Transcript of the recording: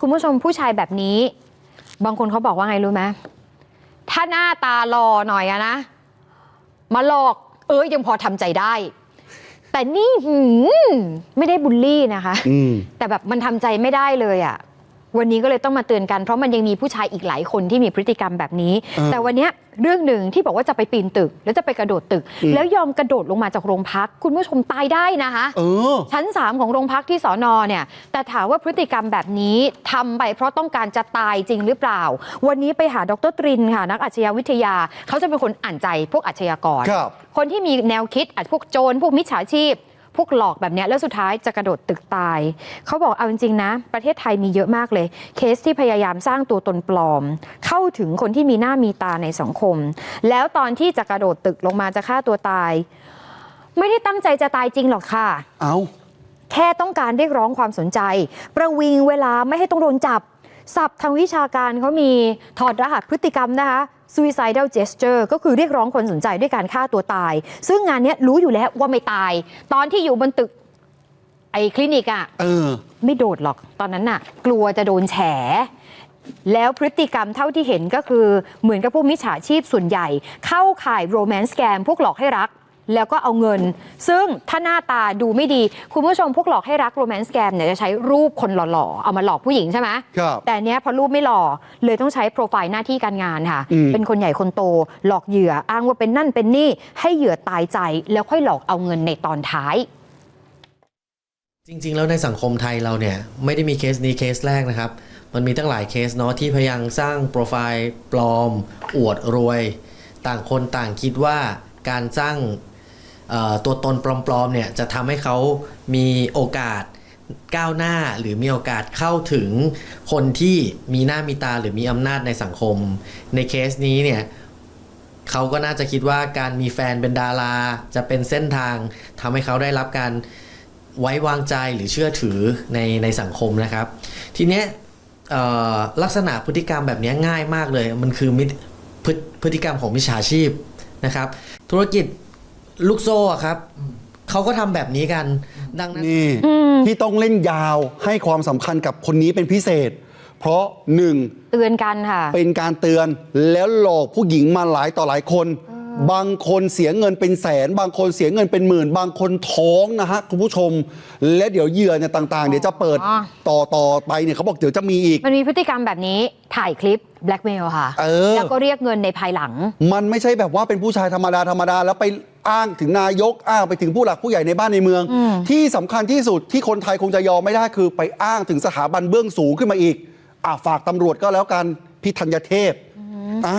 คุณผู้ชมผู้ชายแบบนี้ บางคนเขาบอกว่าไงรู้ไหมถ้าหน้าตาหล่อหน่อยอะนะ มาหลอกเอ้ยยังพอทำใจได้ แต่นี่หืมไม่ได้บูลลี่นะคะอืมแต่แบบมันทำใจไม่ได้เลยอะ่ะ วันนี้ก็เลยต้องมาเตือนกันเพราะมันยังมีผู้ชายอีกหลายคนที่มีพฤติกรรมแบบนี้เออแต่วันเนี้ยเรื่องหนึ่งที่บอกว่าจะไปปีนตึก แล้วจะไปกระโดดตึกอืมแล้วยอมกระโดดลงมาจากโรงพัก คุณผู้ชมตายได้นะคะเออชั้น 3 ของโรงพักที่สอนอเนี่ย แต่ถามว่าพฤติกรรมแบบนี้ทำไปเพราะต้องการจะตายจริงหรือเปล่า วันนี้ไปหาดรตรินค่ะนักอาชญาวิทยาเขาจะเป็นคนอ่านใจพวกอาชญากรครับคนที่มีแนวคิดอาจพวกโจรพวกมิจฉาชีพ พวกหลอกแบบเนี้ยแล้วสุดท้ายจะกระโดดตึกตาย เขาบอกเอาจริงๆนะ ประเทศไทยมีเยอะมากเลย เคสที่พยายามสร้างตัวตนปลอม เข้าถึงคนที่มีหน้ามีตาในสังคม แล้วตอนที่จะกระโดดตึกลงมาจะฆ่าตัวตาย ไม่ได้ตั้งใจจะตายจริงหรอกค่ะ เอาแค่ต้องการเรียกร้องความสนใจ ประวิงเวลาไม่ให้ต้องโดนจับ ศัพท์ทางวิชาการเขามีถอดรหัสพฤติกรรมนะคะ suicidal gesture ก็คือเรียกร้องคนสนใจด้วยการฆ่าตัวตาย ซึ่งงานเนี้ยรู้อยู่แล้วว่าไม่ตาย ตอนที่อยู่บนตึกไอ้คลินิกอะเออ ไม่โดดหรอกตอนนั้นน่ะ กลัวจะโดนแฉ แล้วพฤติกรรมเท่าที่เห็นก็คือเหมือนกับพวกมิจฉาชีพส่วนใหญ่ เข้าข่ายโรแมนต์แกมพวกหลอกให้รัก แล้วก็เอาเงิน ซึ่งถ้าหน้าตาดูไม่ดี คุณผู้ชมพวกหลอกให้รักโรแมนต์แกมเนี่ยจะใช้รูปคนหล่อๆ เอามาหลอกผู้หญิงใช่ไหมครับแต่อันเนี้ยพอรูปไม่หล่อเลยต้องใช้โปรไฟล์หน้าที่การงานค่ะ อืม เป็นคนใหญ่คนโต หลอกเหยื่ออ้างว่าเป็นนั่นเป็นนี่ให้เหยื่อตายใจแล้วค่อยหลอกเอาเงินในตอนท้าย จริง ๆ แล้วในสังคมไทยเราเนี่ย ไม่ได้มีเคสนี้เคสแรกนะครับ มันมีตั้งหลายเคสเนาะที่พยายามสร้างโปรไฟล์ปลอม อวดรวย ต่างคนต่างคิดว่าการสร้างเอ่อ ตัวตนปลอมๆเนี่ยจะทำให้เขามีโอกาสก้าวหน้าหรือมีโอกาสเข้าถึงคนที่มีหน้ามีตาหรือมีอำนาจในสังคม ในเคสนี้เนี่ยเขาก็น่าจะคิดว่าการมีแฟนเป็นดารา จะเป็นเส้นทางทำให้เขาได้รับการไว้วางใจหรือเชื่อถือในในสังคมนะครับ ทีเนี้ยลักษณะพฤติกรรมแบบนี้ง่ายมากเลย มันคือพฤติกรรมของมิจฉาชีพนะครับ ธุรกิจ ลูกโซ่อะครับ เขาก็ทำแบบนี้กัน ดังนั้น นี่ที่ต้องเล่นยาวให้ความสำคัญกับคนนี้เป็นพิเศษ เพราะหนึ่ง เตือนกันค่ะ เป็นการเตือนแล้วหลอกผู้หญิงมาหลายต่อหลายคน บางคนเสียเงินเป็นแสน บางคนเสียเงินเป็นหมื่น บางคนท้องนะฮะคุณผู้ชม และเดี๋ยวเหยื่อเนี่ยต่าง ๆ เดี๋ยวจะเปิดอ๋อ ต่อต่อไปเนี่ยเขาบอกเดี๋ยวจะมีอีก มันมีพฤติกรรมแบบนี้ถ่ายคลิปแบล็กเมลค่ะ เออ แล้วก็เรียกเงินในภายหลัง มันไม่ใช่แบบว่าเป็นผู้ชายธรรมดาธรรมดาแล้วไป อ้างถึงนายกอ้างไปถึงผู้หลักผู้ใหญ่ในบ้านในเมือง ที่สำคัญที่สุดที่คนไทยคงจะยอมไม่ได้คือไปอ้างถึงสถาบันเบื้องสูงขึ้นมาอีกอะฝากตำรวจก็แล้วกันพี่ธัญเทพอะ